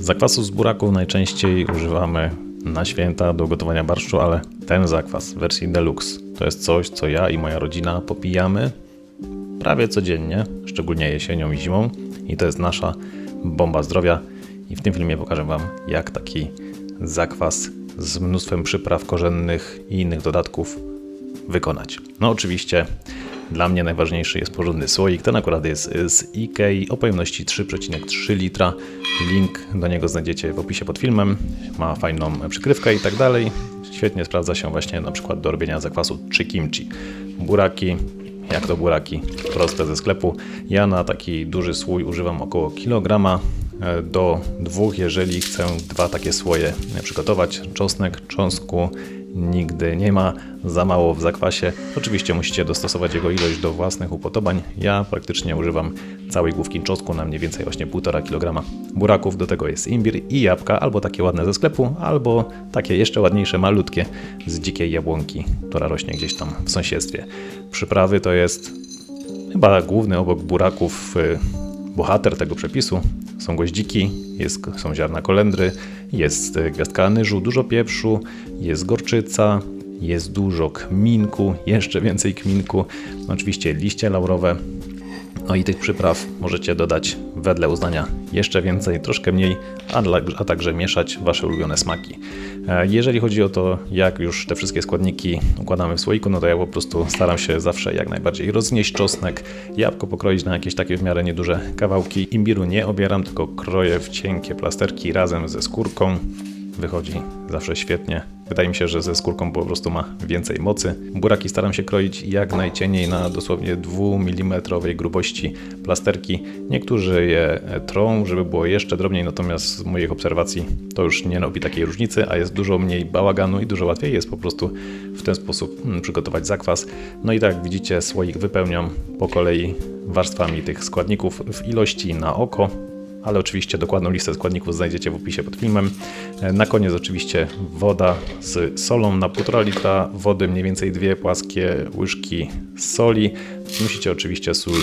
Zakwasu z buraków najczęściej używamy na święta do gotowania barszczu, ale ten zakwas w wersji deluxe to jest coś, co ja i moja rodzina popijamy prawie codziennie, szczególnie jesienią i zimą. I to jest nasza bomba zdrowia. I w tym filmie pokażę Wam, jak taki zakwas z mnóstwem przypraw korzennych i innych dodatków wykonać. No oczywiście dla mnie najważniejszy jest porządny słoik. Ten akurat jest z Ikei o pojemności 3,3 litra. Link do niego znajdziecie w opisie pod filmem. Ma fajną przykrywkę i tak dalej. Świetnie sprawdza się właśnie na przykład do robienia zakwasu czy kimchi. Buraki, jak to buraki, proste ze sklepu. Ja na taki duży słój używam około kilograma e, do dwóch, jeżeli chcę dwa takie słoje przygotować. Czosnek, cząstku nigdy nie ma, za mało w zakwasie. Oczywiście musicie dostosować jego ilość do własnych upodobań. Ja praktycznie używam całej główki czosnku na mniej więcej właśnie 1,5 kg buraków. Do tego jest imbir i jabłka, albo takie ładne ze sklepu, albo takie jeszcze ładniejsze, malutkie z dzikiej jabłonki, która rośnie gdzieś tam w sąsiedztwie. Przyprawy to jest chyba główny obok buraków y, bohater tego przepisu. Są goździki, jest, są ziarna kolendry, jest gwiazdka anyżu, dużo pieprzu, jest gorczyca, jest dużo kminku, jeszcze więcej kminku, oczywiście liście laurowe. No i tych przypraw możecie dodać wedle uznania jeszcze więcej, troszkę mniej, a, dla, a także mieszać Wasze ulubione smaki. E, Jeżeli chodzi o to, jak już te wszystkie składniki układamy w słoiku, no to ja po prostu staram się zawsze jak najbardziej roznieść czosnek, jabłko pokroić na jakieś takie w miarę nieduże kawałki. Imbiru nie obieram, tylko kroję w cienkie plasterki razem ze skórką. Wychodzi zawsze świetnie. Wydaje mi się, że ze skórką po prostu ma więcej mocy. Buraki staram się kroić jak najcieniej na dosłownie 2 mm grubości plasterki. Niektórzy je trą, żeby było jeszcze drobniej, natomiast z moich obserwacji to już nie robi takiej różnicy, a jest dużo mniej bałaganu i dużo łatwiej jest po prostu w ten sposób mm, przygotować zakwas. No i tak jak widzicie, słoik wypełniam po kolei warstwami tych składników w ilości na oko ale oczywiście dokładną listę składników znajdziecie w opisie pod filmem. E, Na koniec oczywiście woda z solą na 1,5 litra wody, mniej więcej dwie płaskie łyżki soli. Musicie oczywiście sól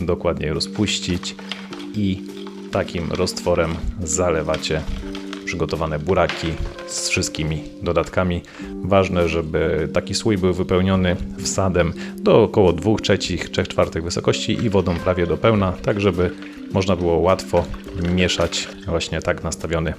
dokładnie rozpuścić i takim roztworem zalewacie przygotowane buraki z wszystkimi dodatkami. Ważne, żeby taki słój był wypełniony wsadem do około 2 trzecich, 3 czwartych wysokości i wodą prawie do pełna, tak żeby można było łatwo mieszać właśnie tak nastawiony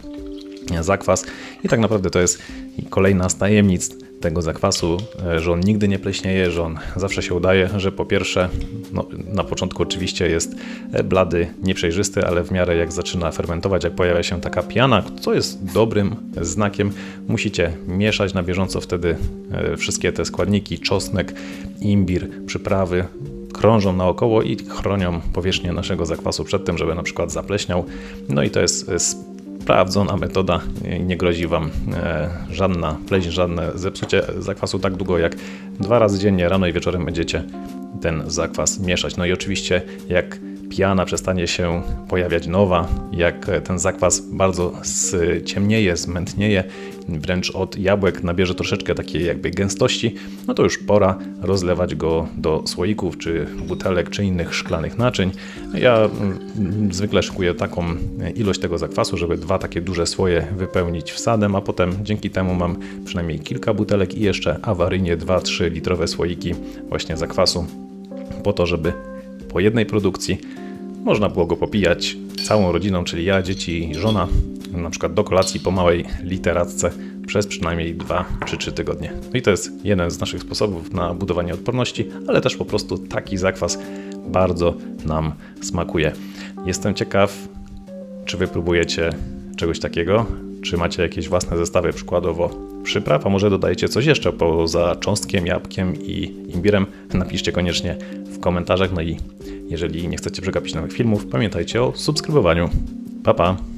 zakwas. I tak naprawdę to jest kolejna z tajemnic tego zakwasu, e, że on nigdy nie pleśnieje, że on zawsze się udaje, że po pierwsze, no, na początku oczywiście jest e, blady, nieprzejrzysty, ale w miarę jak zaczyna fermentować, jak pojawia się taka piana, co jest dobrym znakiem, musicie mieszać na bieżąco wtedy e, wszystkie te składniki, czosnek, imbir, przyprawy, krążą naokoło i chronią powierzchnię naszego zakwasu przed tym, żeby na przykład zapleśniał. No i to jest sprawdzona metoda. Nie- Nie grozi Wam e, żadna pleśń, żadne zepsucie zakwasu tak długo jak dwa razy dziennie, rano i wieczorem będziecie ten zakwas mieszać. No i oczywiście jak piana przestanie się pojawiać nowa, jak ten zakwas bardzo ciemnieje, zmętnieje, wręcz od jabłek nabierze troszeczkę takiej jakby gęstości, no to już pora rozlewać go do słoików, czy butelek, czy innych szklanych naczyń. Ja mm, zwykle szykuję taką ilość tego zakwasu, żeby dwa takie duże słoje wypełnić wsadem, a potem dzięki temu mam przynajmniej kilka butelek i jeszcze awaryjnie 2-3 litrowe słoiki właśnie zakwasu po to, żeby po jednej produkcji można było go popijać całą rodziną, czyli ja, dzieci i żona, na przykład do kolacji po małej literatce przez przynajmniej 2 czy 3 tygodnie. No i to jest jeden z naszych sposobów na budowanie odporności, ale też po prostu taki zakwas bardzo nam smakuje. Jestem ciekaw, czy wy próbujecie czegoś takiego? Czy macie jakieś własne zestawy, przykładowo przypraw, a może dodajecie coś jeszcze poza cząstkiem, jabłkiem i imbirem? Napiszcie koniecznie w komentarzach. No i jeżeli nie chcecie przegapić nowych filmów, pamiętajcie o subskrybowaniu. Pa pa!